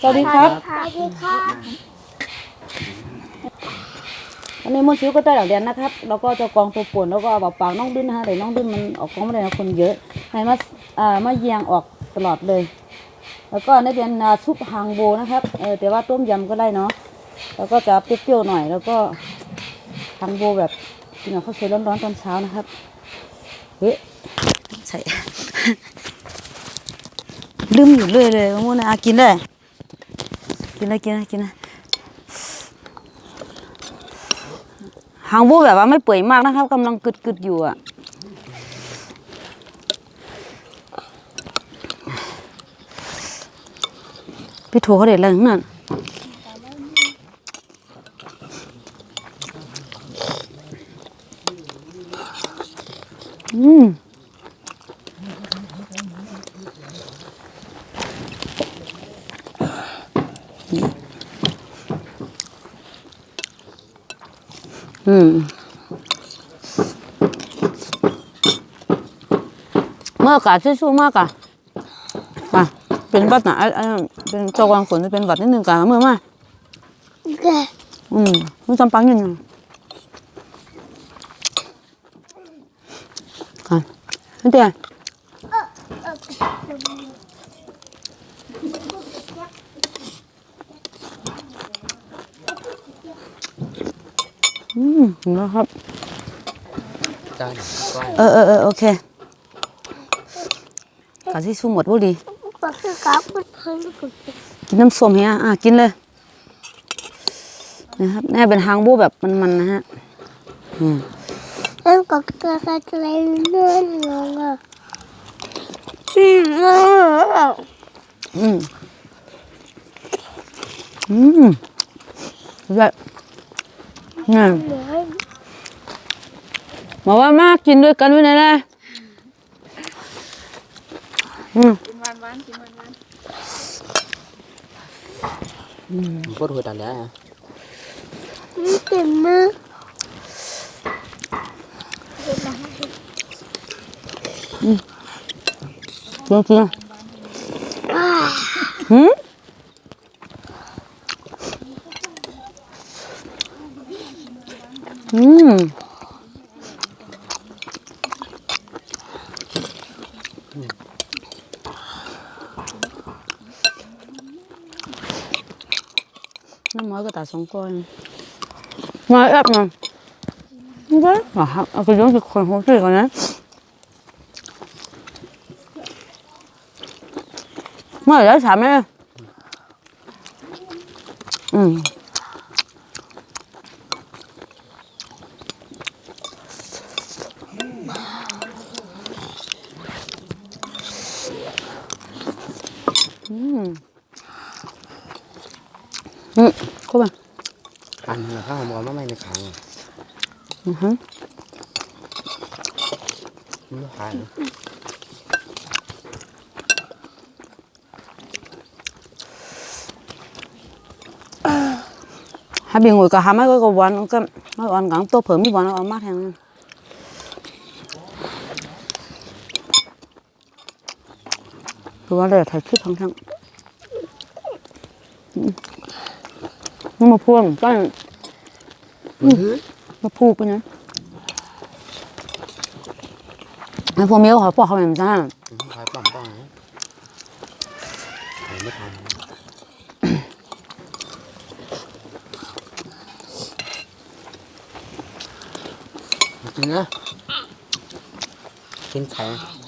สวัสดีครับสวัสดีครับวันนี้มูชิวก็ได้หลักเรียนนะครับ แล้วก็จะกองตัวป่วนแล้วก็เอาแบบปากน้องดื้นนะฮะแต่น้องดื้นมันออกกองไม่ได้นะคนเยอะให้มาอ่ามาเยียงออกตลอดเลย แล้วก็นี่เป็นอ่าซุปหางโบนะครับเออแต่ว่าต้มยำก็ได้เนาะแล้วก็จะเปรี้ยวๆหน่อย แล้วก็หางโบแบบกินกับข้าวสวยร้อนๆตอนเช้านะครับเฮ้ยใส่ลืมอยู่เรื่อยเลยมะม่วงนะอะกินเลย กินเลยกินเลยกินเลยหางโบแบบว่าไม่เปื่อยมากนะครับกำลังกึดๆอยู่อะพี่โทรเขาเด็ดอะไรนั่นอืม อืม เมื่ออากาศสู้ๆมากอะมาเป็นบัดหนาอะเป็นเจ้ากวางฝนจะเป็นบัดนิดนึงกันเมื่อมาแกอืมมึงจำปังอยังไงอะนี่เตี้ย อืมนะครับได้หนึ่งก้อนเออเออเออโอเคกาที่สู้หมดบุรีก็คือกับคุณเพื่อนคุณกินน้ำส้มเฮียอะกินเลยนะครับแน่เป็นหางบูแบบมันๆนะฮะอืมแล้วก็เกิดอะไรเลื่อนลงอะอืมเอออืมอืมใช่เนี่ยเหนื่อยมาว่ามากินด้วยกันด้วยนะนะอืมพูดหัวตันแล้วนี่เต็มมือจริงจริงหืม อืมน้ำมันก็ตาสองก้อนมาแอบหน่อยนี่ก็อะครับเอาไปย้อนไปคนหัวใจก่อนนะเมื่อไหร่จะถามแม่อืม อืมอืมเข้าไปอันนี้ข้าวหอมก็ไม่ในขังอือฮึไม่ทาน hai bị ngồi cả hai mấy cái cái quán cái mấy quán gắng tô phở mấy quán nó mát hàng cái quán đây là thầy thích thằng thằng nhưng mà phuông cái มือ nó phu cái nhá ไอ้พวกเมียวเขาปอกเขาแบบนั้น คอยป้อมป้องไม่ทำจริง นะกินไข่ก็แล้วเราได้ nó con แล้วก็ก็จะโดดดับดับดับแล้วก็เคยเจอบ้างนะอะมินด้วยกันในห้องกันเนอะ ừ. น้ำนั่นกินจะเอาในฟังลูก à cái nào dính ừ. Ừ hết เดี๋ยวเรียนเพชรร้องเนี่ย lại นำมาจิ้มปากละเอียด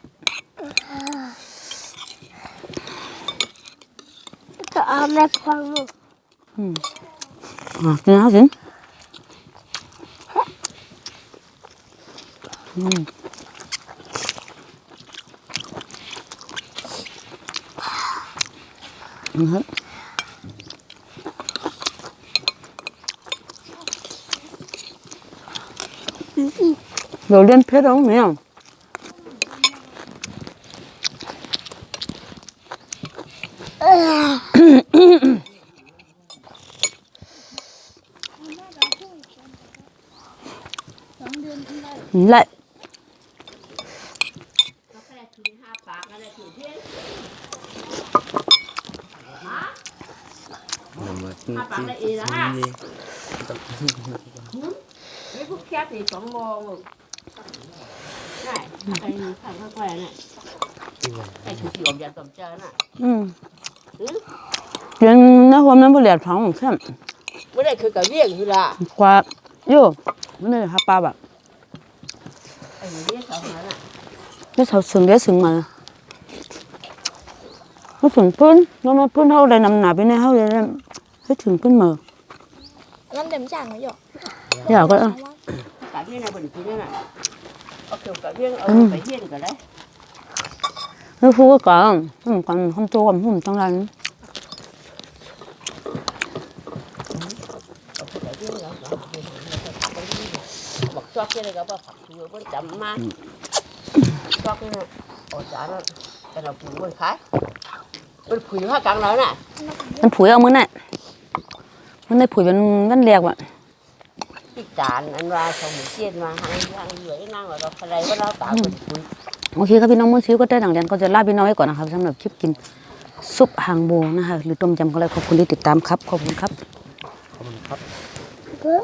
아메 방울. 응. 아, 그 하지? 음. 음. 열린 페라우면 ะ ừ chuyện nó hôm nó bữa liệt phóng một xem ไม่ได้คือกับเรียกอยู่ละ qua yo bữa nay hai ba bạn cái thầu sừng cái sừng mà nó sừng phun nó mà phun hâu đây nằm nạp bên này hâu đây cái sừng phun mờ น้ำเต็มจานไหมหยก giờ có กับเรียกในบริษัทนี่น่ะเอาเกี่ยวกับเรียกเอาไปเฮียนกันเลย nó phu cái cả không còn không to còn không tăng lên บ อกชอบแค่ไหนก็บอกผักชัวเพิ่นจำมาชอบแค่นั้นโอ้จานนั้นแต่เราปุ๋ยไว้ขายมันปุ๋ยผ้ากลางแล้วน่ะมันผุยเอามือน่ะมันได้ผุยเป็นมันแรกว่ะที่จานอันว่าเขาหมูเจียนมาให้ยังเหลือนั่งแล้วก็อะไรก็เราตาเป็นปุ๋ยโอเคครับพี่น้องมุ้นซิวก็ได้หนังเรียนก็จะลาพี่น้องไว้ก่อนนะครับสำหรับคลิปกินซุปหางโบนะคะหรือต้มยำก็แล้วขอบคุณที่ติดตามครับ ขอบคุณครับ ขอบคุณครับเบ้อ